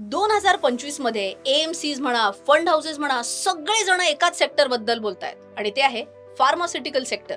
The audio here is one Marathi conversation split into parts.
दोन हजार पंचवीसमध्ये एएमसीज म्हणा फंड हाऊसेस म्हणा सगळेजण एकाच सेक्टरबद्दल बोलतायत. आणि ते आहे फार्मास्युटिकल सेक्टर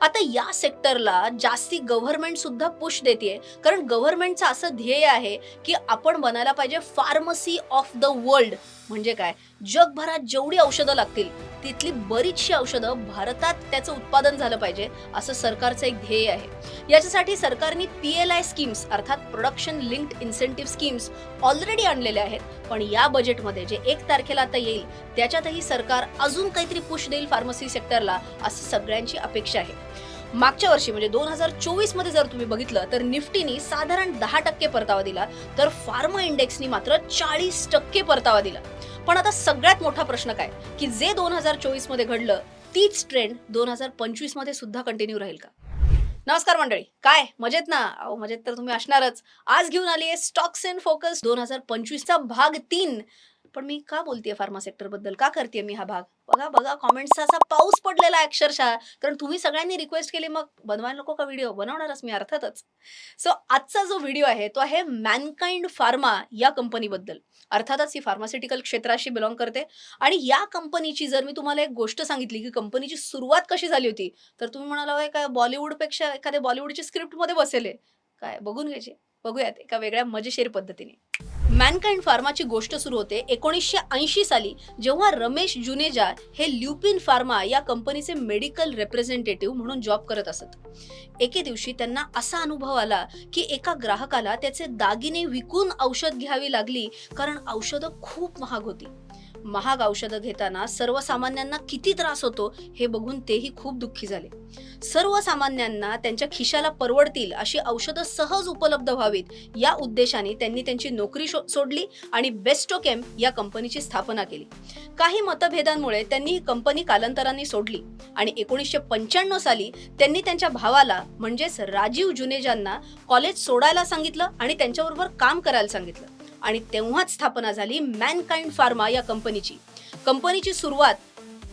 आता या सेक्टरला जास्ती गव्हर्नमेंट सुद्धा पुश देते कारण गव्हर्नमेंटचं असं ध्येय आहे की आपण बनायला पाहिजे फार्मसी ऑफ द वर्ल्ड म्हणजे काय? जगभरात जेवढी औषधं लागतील तिथली बरीचशी औषधं भारतात त्याचं उत्पादन झालं पाहिजे असं सरकारचं एक ध्येय आहे. याच्यासाठी सरकारने पी एल आय स्कीम्स अर्थात production linked incentive schemes already आणलेल्या आहेत. पण या बजेटमध्ये जे एक तारखेला आता येईल त्याच्यातही सरकार अजून काहीतरी पुश देईल फार्मसी सेक्टरला असं सगळ्यांची अपेक्षा आहे. मागच्या वर्षी म्हणजे दोन हजार चोवीसमध्ये जर तुम्ही बघितलं तर निफ्टीनी साधारण दहा टक्के परतावा दिला तर फार्मा इंडेक्सनी मात्र चाळीस टक्के परतावा दिला. पण आता सगळ्यात मोठा प्रश्न काय? की जे दोन हजार चोवीसमध्ये घडलं तीच ट्रेंड दोन हजार पंचवीसमध्ये सुद्धा कंटिन्यू राहील का? नमस्कार मंडळी काय? मजेत ना? अहो मजेत तर तुम्ही असणारच. आज घेऊन आली आहे स्टॉक्स इन फोकस दोन हजार पंचवीसचा भाग तीन. पण मी का बोलतेय फार्मा सेक्टरबद्दल का करते मी हा भाग? बघा बघा कॉमेंट्सचा असा पाऊस पडलेला आहे अक्षरशः. कारण तुम्ही सगळ्यांनी रिक्वेस्ट केली मग बनवायला नको का व्हिडिओ बनवणारच मी अर्थातच. सो आजचा जो व्हिडिओ आहे तो आहे मॅनकाइंड फार्मा या कंपनीबद्दल अर्थातच ही फार्मास्युटिकल क्षेत्राशी बिलॉंग करते. आणि या कंपनीची जर मी तुम्हाला एक गोष्ट सांगितली की कंपनीची सुरुवात कशी झाली होती तर तुम्ही म्हणाला "होय, काय बॉलिवूडपेक्षा एखाद्या बॉलिवूडची स्क्रिप्टमध्ये बसेल आहे." काय? बघून घ्यायचे. बघूयात एका वेगळ्या मजेशीर पद्धतीने. मॅनकाइंड फार्माची गोष्ट सुरू होते एकोणीसशे ऐंशी साली जेव्हा रमेश जुनेजा हे ल्युपिन फार्मा या कंपनीचे मेडिकल रिप्रेझेंटेटिव्ह म्हणून जॉब करत असत. एके दिवशी त्यांना असा अनुभव आला की एका ग्राहकाला त्याचे दागिने विकून औषध घ्यावी लागली कारण औषधं खूप महाग होती. महाग औषधं घेताना सर्वसामान्यांना किती त्रास होतो हे बघून तेही खूप दुःखी झाले. सर्वसामान्यांना त्यांच्या खिशाला परवडतील अशी औषधं सहज उपलब्ध व्हावीत या उद्देशाने त्यांनी त्यांची नोकरी सोडली आणि बेस्टोकेम या कंपनीची स्थापना केली. काही मतभेदांमुळे त्यांनी ही कंपनी कालांतराने सोडली आणि एकोणीसशे पंच्याण्णव साली त्यांनी त्यांच्या भावाला म्हणजेच राजीव जुनेजांना कॉलेज सोडायला सांगितलं आणि त्यांच्याबरोबर काम करायला सांगितलं. आणि तेव्हाच स्थापना झाली मॅनकाइंड फार्मा या कंपनीची. कंपनीची सुरुवात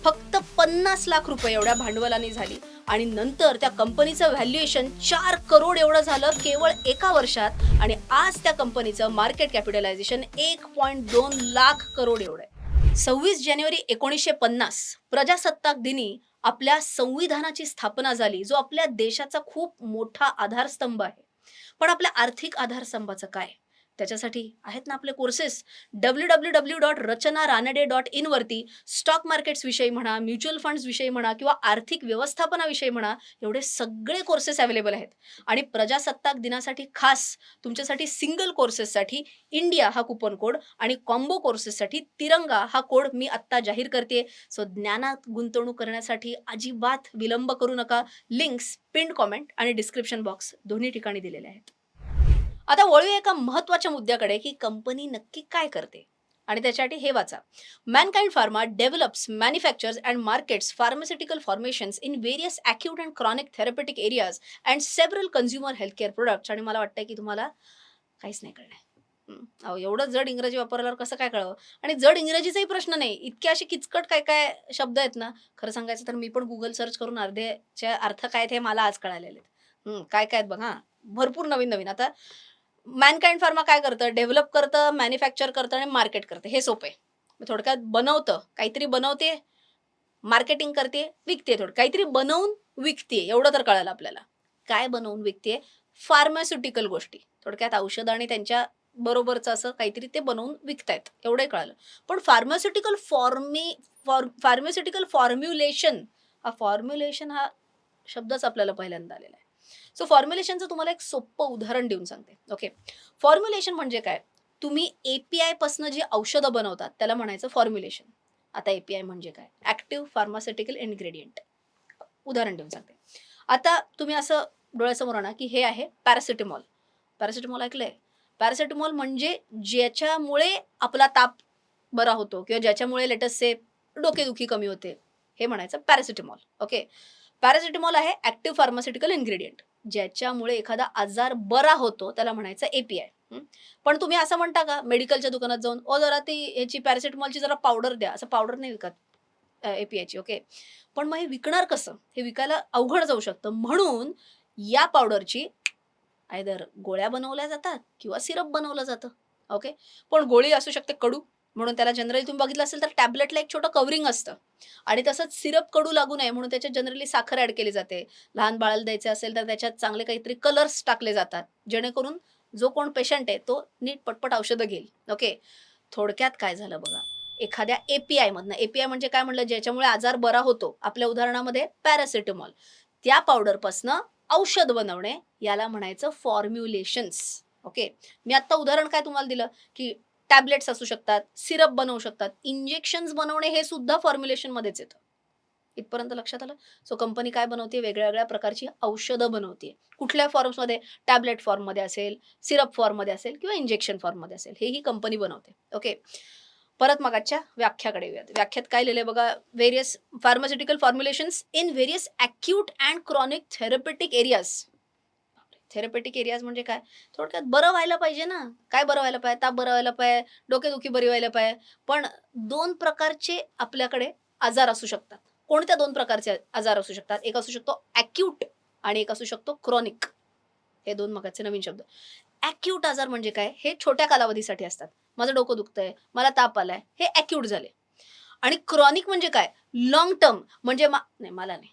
फक्त पन्नास लाख रुपये एवढ्या भांडवलाने झाली आणि नंतर त्या कंपनीचं व्हॅल्युएशन चार करोड एवढं झालं केवळ एका वर्षात आणि आज त्या कंपनीचं मार्केट कॅपिटलायझेशन एक पॉईंट दोन लाख करोड एवढं आहे. सव्वीस जानेवारी एकोणीसशे पन्नास प्रजासत्ताक दिनी आपल्या संविधानाची स्थापना झाली जो आपल्या देशाचा खूप मोठा आधारस्तंभ आहे. पण आपल्या आर्थिक आधारस्तंभाचं काय? त्याच्यासाठी आहेत ना आपले courses W W W dot Rachana Ranade dot इनवरती stock markets विषयी म्हणा म्युच्युअल फंड्स विषयी म्हणा किंवा आर्थिक व्यवस्थापनाविषयी म्हणा एवढे सगळे कोर्सेस अवेलेबल आहेत. आणि प्रजासत्ताक दिनासाठी खास तुमच्यासाठी सिंगल कोर्सेससाठी इंडिया हा कुपन कोड आणि कॉम्बो कोर्सेससाठी तिरंगा हा कोड मी आत्ता जाहीर करते सो ज्ञानात गुंतवणूक करण्यासाठी अजिबात विलंब करू नका. लिंक्स पिंड कॉमेंट आणि डिस्क्रिप्शन बॉक्स दोन्ही ठिकाणी दिलेले आहेत. आता वळूया एका महत्त्वाच्या मुद्द्याकडे की कंपनी नक्की काय करते. आणि त्याच्यासाठी हे वाचा. Mankind pharma develops manufactures and markets pharmaceutical formations in various acute and chronic therapeutic areas and several consumer healthcare products आणि मला वाटतं की तुम्हाला काहीच नाही कळणार. अहो एवढं जड इंग्रजी वापरल्यावर कसं काय कळावं? आणि जड इंग्रजीचाही प्रश्न नाही. इतके असे किचकट काय काय शब्द आहेत ना? खरं सांगायचं तर मी पण गुगल सर्च करून अर्ध्याच्या अर्थ काय आहेत हे मला आज कळालेले आहेत. काय काय आहेत बघ. भरपूर नवीन नवीन आता मॅनकाइंड फार्मा काय करतं? डेव्हलप करतं मॅन्युफॅक्चर करतं आणि मार्केट करतं. हे सोपं आहे. थोडक्यात बनवतं काहीतरी बनवते मार्केटिंग करते विकते थोडं. काहीतरी बनवून विकते एवढं तर कळालं आपल्याला. काय बनवून विकते फार्मास्युटिकल गोष्टी. थोडक्यात औषधं आणि त्यांच्या बरोबरचं असं काहीतरी ते बनवून विकतायत. एवढंही कळालं. पण फार्मास्युटिकल फॉर्मी फॉर फार्मास्युटिकल फॉर्म्युलेशन हा फॉर्म्युलेशन हा शब्दच आपल्याला पहिल्यांदा आलेला आहे. सो फॉर्म्युलेशनचं तुम्हाला एक सोपं उदाहरण देऊन सांगते. ओके फॉर्म्युलेशन म्हणजे काय? तुम्ही एपीआय पासनं जी औषधं बनवतात त्याला म्हणायचं फॉर्म्युलेशन आता एपीआय म्हणजे काय? ऍक्टिव्ह फार्मास्युटिकल इन्ग्रेडियंट उदाहरण देऊन सांगते. आता तुम्ही असं डोळ्यासमोर आणा की हे आहे पॅरासिटेमॉल पॅरासिटेमॉल ऐकलंय? पॅरासिटेमॉल म्हणजे ज्याच्यामुळे आपला ताप बरा होतो किंवा ज्याच्यामुळे लेटसचे डोकेदुखी कमी होते. हे म्हणायचं पॅरासिटेमॉल ओके पॅरासिटेमॉल आहे ऍक्टिव्ह फार्मास्युटिकल इन्ग्रेडियंट ज्याच्यामुळे एखादा आजार बरा होतो त्याला म्हणायचं एपीआय पण तुम्ही असं म्हणता का मेडिकलच्या दुकानात जाऊन ओ जरा ती ह्याची पॅरासिटेमॉलची जरा पावडर द्या. असं पावडर नाही विकत एपीआयची ओके पण मग हे विकणार कसं? हे विकायला अवघड जाऊ शकतं. म्हणून या पावडरची आयदर गोळ्या बनवल्या जातात किंवा सिरप बनवलं जातं ओके पण गोळी असू शकते कडू म्हणून त्याला जनरली तुम्ही बघितलं असेल तर टॅबलेटला एक छोटं कवरिंग असतं. आणि तसंच सिरप कडू लागू नये म्हणून त्याच्यात जनरली साखर ॲड केली जाते. लहान बाळाला द्यायचे असेल तर त्याच्यात चांगले काहीतरी कलर्स टाकले जातात. जेणेकरून जो कोण पेशंट आहे तो नीट पटपट औषधं घेईल. ओके थोडक्यात काय झालं बघा. एखाद्या एपीआय मधनं एपीआय म्हणजे काय म्हणलं ज्याच्यामुळे आजार बरा होतो. आपल्या उदाहरणामध्ये पॅरासिटेमॉल त्या पावडरपासनं औषध बनवणे याला म्हणायचं फॉर्म्युलेशन्स ओके मी आता उदाहरण काय तुम्हाला दिलं? की टॅबलेट्स असू शकतात सिरप बनवू शकतात इंजेक्शन्स बनवणे हे सुद्धा फॉर्म्युलेशनमध्येच येतं. इथपर्यंत लक्षात आलं? सो कंपनी काय बनवते वेगळ्या वेगळ्या प्रकारची औषधं बनवते कुठल्या फॉर्म्समध्ये टॅबलेट फॉर्ममध्ये असेल सिरप फॉर्ममध्ये असेल किंवा इंजेक्शन फॉर्ममध्ये असेल. हे ही कंपनी बनवते. ओके परत मगाच्या व्याख्याकडे येऊयात. व्याख्यात काय लिहिलंय बघा? Various pharmaceutical formulations in various acute and chronic therapeutic areas therapeutic areas म्हणजे काय? थोडक्यात बरं व्हायला पाहिजे ना. काय बरं व्हायला पाहिजे? ताप बरं व्हायला पाहिजे. डोकेदुखी बरी व्हायला पाहिजे. पण दोन प्रकारचे आपल्याकडे आजार असू शकतात. कोणत्या दोन प्रकारचे आजार असू शकतात? एक असू शकतो ॲक्यूट आणि एक असू शकतो क्रॉनिक हे दोन मगाचे नवीन शब्द. ॲक्यूट आजार म्हणजे काय? हे छोट्या कालावधीसाठी असतात. माझं डोकं दुखतंय मला ताप आलाय. हे ॲक्यूट झाले. आणि क्रॉनिक म्हणजे काय? लॉंग टर्म म्हणजे मा नाही मला नाही.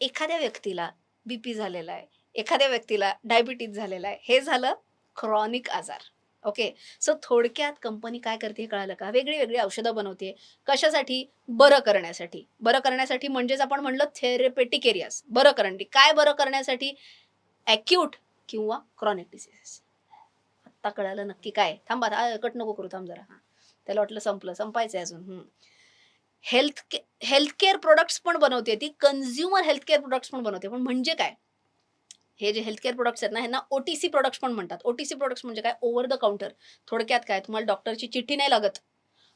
एखाद्या व्यक्तीला बीपी झालेला आहे. एखाद्या व्यक्तीला डायबिटीज झालेला आहे. हे झालं क्रॉनिक आजार. ओके सो थोडक्यात कंपनी काय करते हे कळालं का? वेगळी वेगळी औषधं बनवते. कशासाठी? बरं करण्यासाठी. बरं करण्यासाठी म्हणजेच आपण म्हणलं थेरपेटिक एरियाज बरं करण्यासाठी काय बरं करण्यासाठी? ॲक्यूट किंवा क्रॉनिक डिसीजेस आत्ता कळालं नक्की काय? थांबा कट नको करू थांब जरा. हां. त्याला वाटलं संपलं. संपायचं आहे अजून हेल्थ हेल्थकेअर प्रोडक्ट्स पण बनवते ती. कन्झ्युमर हेल्थकेअर प्रोडक्ट्स पण बनवते. पण म्हणजे काय? हे जे हेल्थकेअर प्रोडक्ट्स आहेत ना ह्यांना ओटीसी प्रोडक्ट्स पण म्हणतात. ओटीसी प्रोडक्ट्स म्हणजे काय? ओव्हर द काउंटर थोडक्यात काय? तुम्हाला डॉक्टरची चिठ्ठी नाही लागत.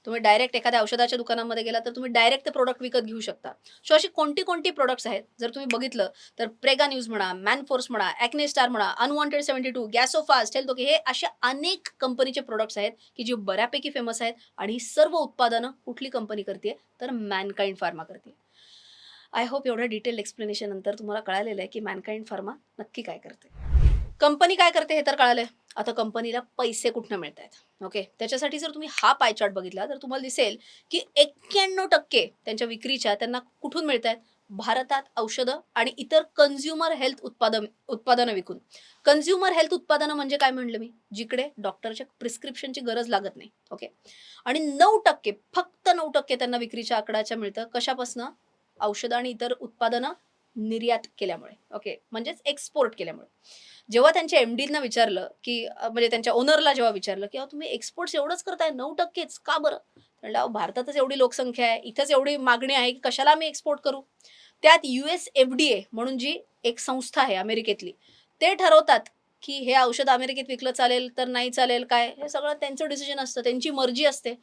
तुम्ही डायरेक्ट एखाद्या औषधाच्या दुकानामध्ये गेला तर तुम्ही डायरेक्ट ते प्रोडक्ट विकत घेऊ शकता. सो अशी कोणती कोणती प्रोडक्ट्स आहेत? जर तुम्ही बघितलं तर प्रेगा न्यूज म्हणा मॅनफोर्स म्हणा ॲक्ने स्टार म्हणा Unwanted seventy two Gasofast health okay हे असे अनेक कंपनीचे प्रोडक्ट्स आहेत की जे बऱ्यापैकी फेमस आहेत आणि ही सर्व उत्पादनं कुठली कंपनी करते तर मॅनकाइंड फार्मा करते आय होप एवढ्या डिटेल एक्सप्लेनेशन नंतर तुम्हाला कळालेलं आहे की मॅनकाइंड फार्मा नक्की काय करते कंपनी काय करते हे तर कळालंय. आता कंपनीला पैसे कुठनं मिळत आहेत ओके त्याच्यासाठी जर तुम्ही हा पाय चार्ट बघितला तर तुम्हाला दिसेल की एक्क्याण्णव टक्के त्यांच्या विक्रीच्या त्यांना कुठून मिळत आहेत भारतात औषधं आणि इतर कन्झ्युमर हेल्थ उत्पादन उत्पादनं विकून. कन्झ्युमर हेल्थ उत्पादनं म्हणजे काय म्हणलं मी? जिकडे डॉक्टरच्या प्रिस्क्रिप्शनची गरज लागत नाही. ओके आणि नऊ टक्के फक्त नऊ टक्के त्यांना विक्रीच्या आकडाच्या मिळतं. कशापासनं? औषधं आणि इतर उत्पादनं निर्यात केल्यामुळे. ओके म्हणजेच एक्सपोर्ट केल्यामुळे. जेव्हा त्यांच्या एम डीना विचारलं की म्हणजे त्यांच्या ओनरला जेव्हा विचारलं की तुम्ही एक्सपोर्ट्स एवढंच करताय? नऊ टक्केच? का बरं? म्हणलं अहो भारतातच एवढी लोकसंख्या आहे. इथंच एवढी मागणी आहे की कशाला आम्ही एक्सपोर्ट करू? त्यात U S F D A म्हणून जी एक संस्था आहे अमेरिकेतली ते ठरवतात की हे औषध अमेरिकेत विकलं चालेल तर नाही चालेल? काय? हे सगळं त्यांचं डिसिजन असतं. त्यांची मर्जी असते.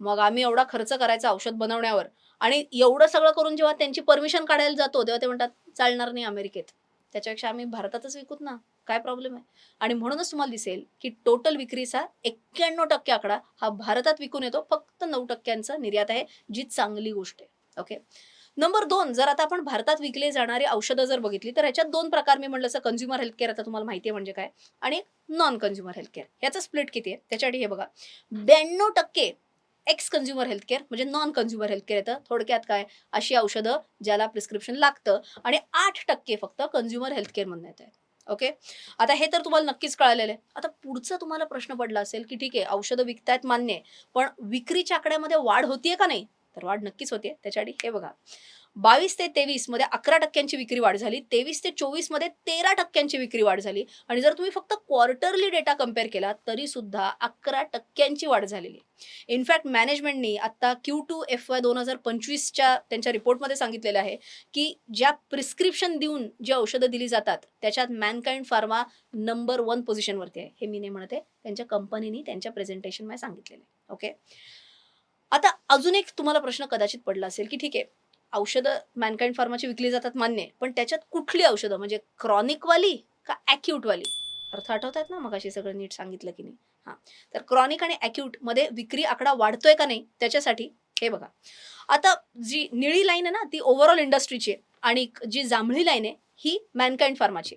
मग आम्ही एवढा खर्च करायचा औषध बनवण्यावर. आणि एवढं सगळं करून जेव्हा त्यांची परमिशन काढायला जातो तेव्हा ते म्हणतात चालणार नाही अमेरिकेत. त्याच्यापेक्षा आम्ही भारतातच विकूत ना काय प्रॉब्लेम आहे? आणि म्हणूनच तुम्हाला दिसेल की टोटल विक्रीचा एक्क्याण्णव टक्के आकडा हा भारतात विकून येतो फक्त नऊ टक्क्यांचा निर्यात आहे जी चांगली गोष्ट आहे. ओके नंबर दोन जर आता आपण भारतात विकले जाणारी औषधं जर बघितली तर ह्याच्यात दोन प्रकार मी म्हटलं असं कन्झ्युमर हेल्थ केअर आता तुम्हाला माहिती आहे म्हणजे काय? आणि non consumer health care split किती आहे? त्याच्यासाठी हे बघा. ब्याण्णव टक्के एक्स कन्झ्युमर हेल्थ केअर म्हणजे नॉन कन्झ्युमर हेल्थ केअर येतं. थोडक्यात काय? अशी औषधं ज्याला प्रिस्क्रिप्शन लागतं आणि आठ टक्के फक्त कन्झ्युमर हेल्थ केअर येत आहेत ओके आता हे तर तुम्हाला नक्कीच कळालेलं आहे. आता पुढचा तुम्हाला प्रश्न पडला असेल की ठीक आहे औषधं विकतायत मान्य आहे पण विक्रीच्या आकड्यामध्ये वाढ होतीये का नाही? तर वाढ नक्कीच होते त्याच्यासाठी हे बघा. बावीस ते तेवीसमध्ये अकरा टक्क्यांची विक्री वाढ झाली. तेवीस ते चोवीसमध्ये तेरा टक्क्यांची विक्री वाढ झाली. आणि जर तुम्ही फक्त क्वार्टरली डेटा कंपेअर केला तरी सुद्धा अकरा टक्क्यांची वाढ झालेली. इनफॅक्ट मॅनेजमेंटनी आता क्यू टू एफ वाय दोन हजार पंचवीसच्या त्यांच्या रिपोर्टमध्ये सांगितलेलं आहे की ज्या प्रिस्क्रिप्शन देऊन जी औषधं दिली जातात त्याच्यात मॅनकाइंड फार्मा नंबर वन पोझिशनवरती आहे. हे मी नाही म्हणते त्यांच्या कंपनीनी त्यांच्या प्रेझेंटेशनमध्ये सांगितलेलं आहे. ओके आता अजून एक तुम्हाला प्रश्न कदाचित पडला असेल की ठीक आहे औषधं मॅनकाइंड फार्माची विकली जातात मान्य आहे. पण त्याच्यात कुठली औषधं? म्हणजे क्रॉनिकवाली का ॲक्यूटवाली अर्थ आठवतात ना मग अशी सगळं नीट सांगितलं की नाही? हां. तर क्रॉनिक आणि ॲक्यूटमध्ये विक्री आकडा वाढतोय का नाही? त्याच्यासाठी हे बघा. आता जी निळी लाईन आहे ना ती ओव्हरऑल इंडस्ट्रीची आहे. आणि जी जांभळी लाईन आहे ही मॅनकाइंड फार्माची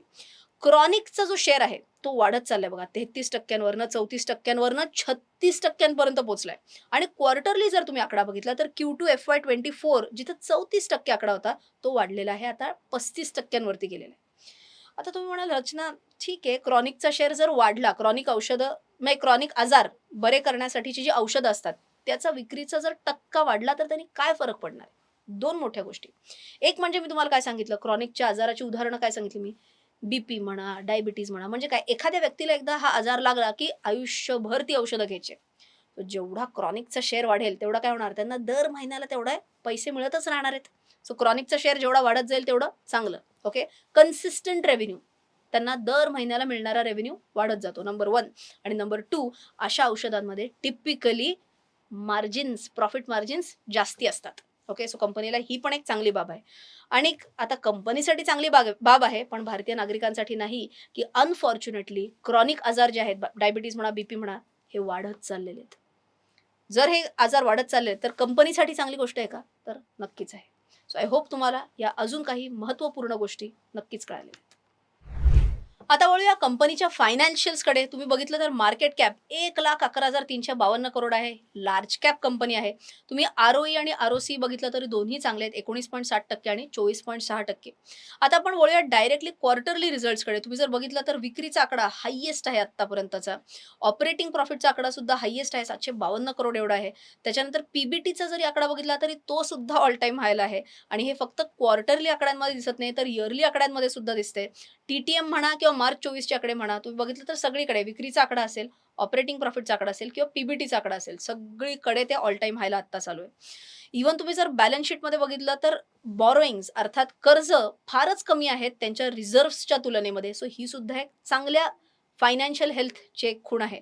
क्रॉनिकचा जो शेअर आहे तो वाढत चाललाय बघा. तेहतीस टक्क्यांवरनं चौतीस टक्क्यांवरनं छत्तीस टक्क्यांपर्यंत पोहोचलाय. आणि क्वार्टरली जर तुम्ही आकडा बघितला तर Q two F Y twenty four जिथं चौतीस टक्के आकडा होता तो वाढलेला आहे. आता पस्तीस टक्क्यांवरती गेलेला आहे. आता तुम्ही म्हणाल रचना ठीक आहे क्रॉनिकचा शेअर जर वाढला क्रॉनिक औषधं म्हणजे क्रॉनिक आजार बरे करण्यासाठीची जी औषधं असतात त्याचा विक्रीचा जर टक्का वाढला तर त्यांनी काय फरक पडणार? दोन मोठ्या गोष्टी. एक म्हणजे मी तुम्हाला काय सांगितलं क्रॉनिकच्या आजाराची उदाहरणं काय सांगितली मी? बीपी म्हणा डायबिटीज म्हणा म्हणजे काय? एखाद्या व्यक्तीला एकदा हा आजार लागला की आयुष्यभर ती औषधं घ्यायची. जेवढा क्रॉनिकचा शेअर वाढेल तेवढा काय होणार? त्यांना दर महिन्याला तेवढे पैसे मिळतच राहणार आहेत. सो क्रॉनिकचा शेअर जेवढा वाढत जाईल तेवढं चांगलं. ओके कन्सिस्टंट रेव्हेन्यू त्यांना दर महिन्याला मिळणारा रेव्हेन्यू वाढत जातो नंबर वन आणि नंबर टू अशा औषधांमध्ये टिपिकली मार्जिन्स प्रॉफिट मार्जिन्स जास्ती असतात. ओके सो कंपनीला ही पण एक चांगली बाब आहे. आणि आता कंपनीसाठी चांगली बाग बाब आहे पण भारतीय नागरिकांसाठी नाही की अनफॉर्च्युनेटली क्रॉनिक आजार जे आहेत डायबिटीज म्हणा बीपी म्हणा हे वाढत चाललेले आहेत. जर हे आजार वाढत चालले तर कंपनीसाठी चांगली गोष्ट आहे का? तर नक्कीच आहे. सो आय होप तुम्हाला या अजून काही महत्त्वपूर्ण गोष्टी नक्कीच कळाल्या आहेत. आता वळूया कंपनीच्या फायनान्शियल्सकडे तुम्ही बघितलं तर मार्केट कॅप एक लाख अकरा हजार तीनशे बावन्न करोड आहे. लार्ज कॅप कंपनी आहे. तुम्ही आरओई आणि आरओसी बघितलं तरी दोन्ही चांगले आहेत. एकोणीस पॉईंट साठ टक्के आणि चोवीस पॉईंट सहा टक्के. आता आपण वळूया डायरेक्टली क्वार्टरली रिझल्ट्सकडे तुम्ही जर बघितलं तर विक्रीचा आकडा हायेस्ट आहे आत्तापर्यंतचा. ऑपरेटिंग प्रॉफिटचा आकडा सुद्धा हायएस्ट आहे. सातशे बावन्न करोड एवढा आहे. त्याच्यानंतर पीबीटीचा जरी आकडा बघितला तरी तो सुद्धा ऑल टाईम हायला आहे. आणि हे फक्त क्वार्टरली आकड्यांमध्ये दिसत नाही तर इयरली आकड्यांमध्ये सुद्धा दिसते टीटीएम म्हणा किंवा मार्च चोवीसच्या आकडे म्हणा तुम्ही बघितलं तर सगळीकडे विक्रीचा आकडा असेल ऑपरेटिंग प्रॉफिटचा आकडा असेल किंवा पीबीटीचा आकडा असेल सगळीकडे ते ऑल टाइम हायला आत्ता चालू आहे. इव्हन तुम्ही जर बॅलन्स शीटमध्ये बघितलं तर बॉरोईंग्स अर्थात कर्ज फारच कमी आहेत त्यांच्या रिझर्व्सच्या तुलनेमध्ये. सो ही सुद्धा एक चांगल्या फायनान्शियल हेल्थचे खूण आहे.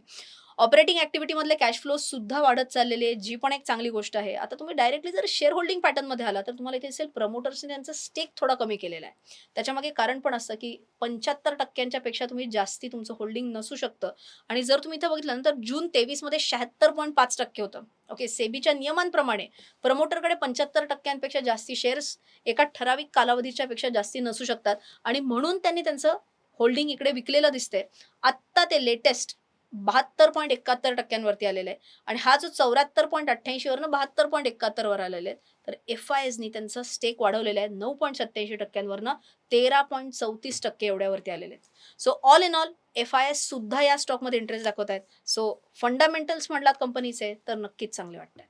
ऑपरेटिंग ऍक्टिव्हिटीमधले कॅश फ्लो सुद्धा वाढत चाललेले आहे जी पण एक चांगली गोष्ट आहे. आता तुम्ही डायरेक्टली जर शेअर होल्डिंग पॅटर्नमध्ये आला तर तुम्हाला इथे दिसेल प्रमोटर्सने त्यांचा स्टेक थोडा कमी केलेला आहे. त्याच्यामागे कारण पण असतं की पंच्याहत्तर टक्क्यांच्या पेक्षा तुम्ही जास्ती तुमचं होल्डिंग नसू शकतं. आणि जर तुम्ही इथं बघितलं तर जून तेवीसमध्ये शहात्तर पॉईंट पाच टक्के होतं. ओके सेबीच्या नियमांप्रमाणे प्रमोटरकडे पंच्याहत्तर टक्क्यांपेक्षा जास्ती शेअर्स एका ठराविक कालावधीच्या पेक्षा जास्ती नसू शकतात. आणि म्हणून त्यांनी त्यांचं होल्डिंग इकडे विकलेलं दिसतंय. आत्ता ते लेटेस्ट बहात्तर पॉईंट एकाहत्तर टक्क्यांवरती आलेले आहे. आणि हा जो चौऱ्याहत्तर पॉईंट अठ्ठ्याऐंशीवरनं बहात्तर पॉईंट एकाहत्तरवर आलेले आहेत तर एफ आय एसनी त्यांचा स्टेक वाढवलेला आहे. नऊ पॉईंट सत्याऐंशी टक्क्यांवरनं तेरा पॉईंट चौतीस टक्के एवढ्यावरती आलेले आहेत. So all in all F I S सुद्धा या स्टॉकमध्ये इंटरेस्ट दाखवत आहेत. सो फंडामेंटल्स म्हटलात कंपनीचे तर नक्कीच चांगले वाटत आहेत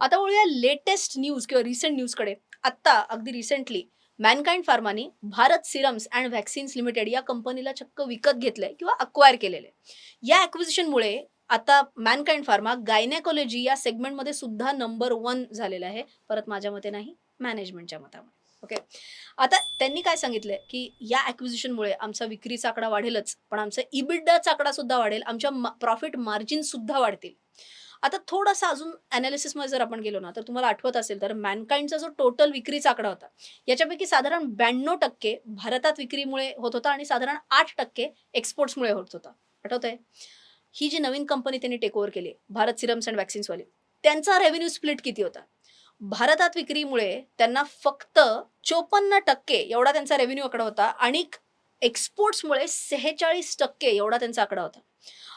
आता वळूया लेटेस्ट न्यूज किंवा रिसेंट न्यूजकडे आत्ता अगदी recently Mankind फार्मानी Bharat serums and vaccines limited या कंपनीला चक्क विकत घेतलंय किंवा अक्वायर केलेलं आहे. या ॲक्विजिशनमुळे आता मॅनकाइंड फार्मा गायनेकोलॉजी या सेगमेंटमध्ये सुद्धा नंबर वन झालेला आहे. परत माझ्या मते नाही मॅनेजमेंटच्या मतामध्ये. ओके आता त्यांनी काय सांगितलंय की या ॲक्विजिशनमुळे आमचा विक्रीचा आकडा वाढेलच पण आमचा इबिडाचा आकडा सुद्धा वाढेल आमच्या प्रॉफिट मार्जिन सुद्धा वाढतील. आता थोडासा अजून अनालिसिसमध्ये जर आपण गेलो ना तर तुम्हाला आठवत असेल तर मॅनकाइंडचा जो टोटल विक्रीचा आकडा होता याच्यापैकी साधारण ब्याण्णव टक्के भारतात विक्रीमुळे होत होता आणि साधारण आठ टक्के एक्सपोर्ट्समुळे होत होता. आठवत आहे ही जी नवीन कंपनी त्यांनी टेक ओव्हर केली भारत सिरम्स अँड वॅक्सिन्सवाली त्यांचा रेव्हेन्यू स्प्लिट किती होता? भारतात विक्रीमुळे त्यांना फक्त चोपन्न टक्के एवढा त्यांचा रेव्हेन्यू आकडा होता आणि एक्सपोर्ट्समुळे सेहेचाळीस टक्के एवढा त्यांचा आकडा होता.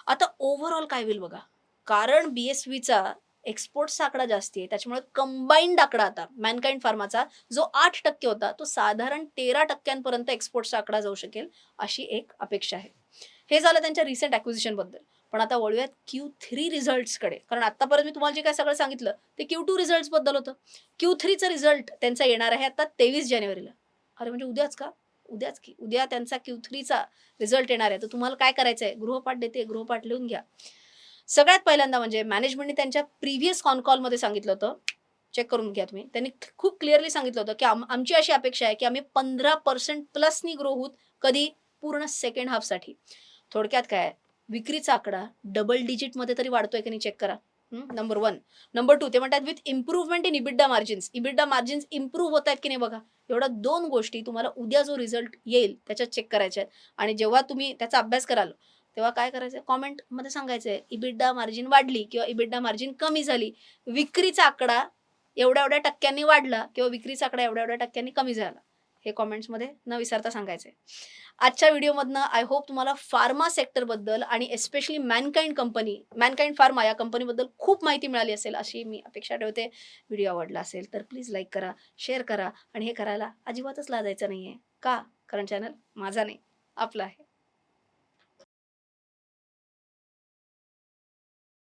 आता ओव्हरऑल काय होईल बघा? कारण बी एस व्हीचा एक्सपोर्ट आकडा जास्ती आहे. त्याच्यामुळे कंबाईंड आकडा आता मॅनकाइंड फार्माचा जो आठ टक्के होता तो साधारण तेरा टक्क्यांपर्यंत एक्सपोर्टचा आकडा जाऊ शकेल अशी एक अपेक्षा आहे. हे झालं त्यांच्या रिसेंट ॲक्विजिशनबद्दल. पण आता वळूयात क्यू थ्री रिझल्ट्सकडे कारण आतापर्यंत मी तुम्हाला जे काय सगळं सांगितलं ते क्यू टू रिझल्ट्सबद्दल होतं. क्यू थ्रीचं रिझल्ट त्यांचा येणार आहे आता तेवीस जानेवारीला. अरे म्हणजे उद्याच का? उद्याच की. उद्या त्यांचा क्यू थ्रीचा रिझल्ट येणार आहे. तर तुम्हाला काय करायचं आहे गृहपाठ देते गृहपाठ लिहून घ्या. सगळ्यात पहिल्यांदा म्हणजे मॅनेजमेंटने त्यांच्या प्रिव्हियस कॉनकॉलमध्ये सांगितलं होतं. चेक करून घ्या तुम्ही. त्यांनी खूप क्लिअरली सांगितलं होतं की आम आमची अशी अपेक्षा आहे की आम्ही पंधरा पर्सेंट प्लसनी ग्रो होत कधी पूर्ण सेकंड हाफसाठी थोडक्यात काय विक्रीचा आकडा डबल डिजिटमध्ये तरी वाढतोय की नाही चेक करा. नंबर वन नंबर टू ते म्हणतात with improvement in EBITDA margins EBITDA margins improve होत आहेत की नाही बघा? एवढ्या दोन गोष्टी तुम्हाला उद्या जो रिझल्ट येईल त्याच्यात चेक करायच्या आहेत. आणि जेव्हा तुम्ही त्याचा अभ्यास कराल तेव्हा काय करायचं कॉमेंटमध्ये सांगायचं आहे इबिड्डा मार्जिन वाढली किंवा इबिड्डा मार्जिन कमी झाली. विक्रीचा आकडा एवढ्या एवढ्या टक्क्यांनी वाढला किंवा विक्रीचा आकडा एवढ्या एवढ्या टक्क्यांनी कमी झाला. हे कॉमेंट्समध्ये न विसरता सांगायचं आहे आजच्या व्हिडिओमधनं आय होप तुम्हाला फार्मा सेक्टरबद्दल आणि especially Mankind company Mankind pharma या कंपनीबद्दल खूप माहिती मिळाली असेल अशी मी अपेक्षा ठेवते. व्हिडिओ आवडला असेल तर प्लीज लाईक करा शेअर करा आणि हे करायला अजिबातच लाजायचं नाही आहे का? कारण चॅनल माझा नाही आपला आहे.